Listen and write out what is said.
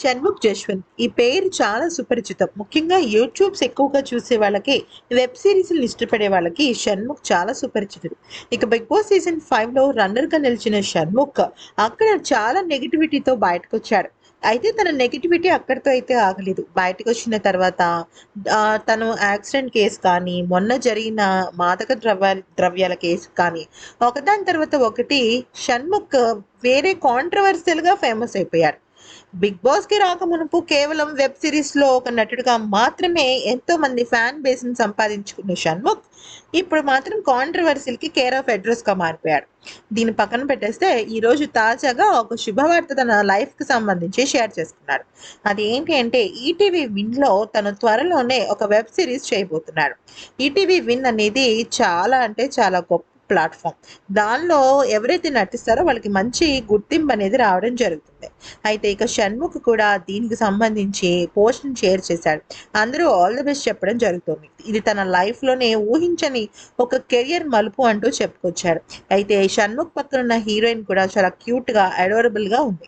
షణ్ముఖ్ జశ్వంత్. ఈ పేరు చాలా సుపరిచితం. ముఖ్యంగా యూట్యూబ్స్ ఎక్కువగా చూసే వాళ్ళకి వెబ్ సిరీస్లు ఇష్టపడే వాళ్ళకి షణ్ముఖ్ చాలా సుపరిచితుడు. ఇక బిగ్ బాస్ సీజన్ ఫైవ్లో రన్నర్గా నిలిచిన షణ్ముఖ్ అక్కడ చాలా నెగిటివిటీతో బయటకు వచ్చాడు అయితే తన నెగిటివిటీ అక్కడితో అయితే ఆగలేదు. బయటకు వచ్చిన తర్వాత తను యాక్సిడెంట్ కేసు కానీ మొన్న జరిగిన మాదక ద్రవ్య ద్రవ్యాల కేసు కానీ ఒకదాని తర్వాత ఒకటి షణ్ముఖ్ వేరే కాంట్రవర్షియల్గా ఫేమస్ అయిపోయాడు. బిగ్ బాస్కి రాక మునుపు కేవలం వెబ్ సిరీస్లో ఒక నటుడిగా మాత్రమే ఎంతో మంది ఫ్యాన్ బేస్ని సంపాదించుకున్న షణ్ముఖ్ ఇప్పుడు మాత్రం కాంట్రవర్సీలకి కేర్ ఆఫ్ అడ్రస్గా మారిపోయాడు. దీని పక్కన పెట్టేస్తే ఈ రోజు తాజాగా ఒక శుభవార్త తన లైఫ్కి సంబంధించి షేర్ చేసుకున్నాడు. అది ఏంటి అంటే ఈటీవీ విన్లో తను త్వరలోనే ఒక వెబ్ సిరీస్ చేయబోతున్నాడు. ఈటీవీ విన్ అనేది చాలా అంటే చాలా గొప్ప ప్లాట్ఫామ్. దానిలో ఎవరైతే నటిస్తారో వాళ్ళకి మంచి గుర్తింపు అనేది రావడం జరుగుతుంది. అయితే ఇక షణ్ముఖ్ కూడా దీనికి సంబంధించి పోస్ట్ని షేర్ చేశాడు. అందరూ ఆల్ ది బెస్ట్ చెప్పడం జరుగుతుంది. ఇది తన లైఫ్లోనే ఊహించని ఒక కెరియర్ మలుపు అంటూ చెప్పుకొచ్చాడు. అయితే షణ్ముఖ్ పక్కన ఉన్న హీరోయిన్ కూడా చాలా క్యూట్గా అడోరబుల్గా ఉంది.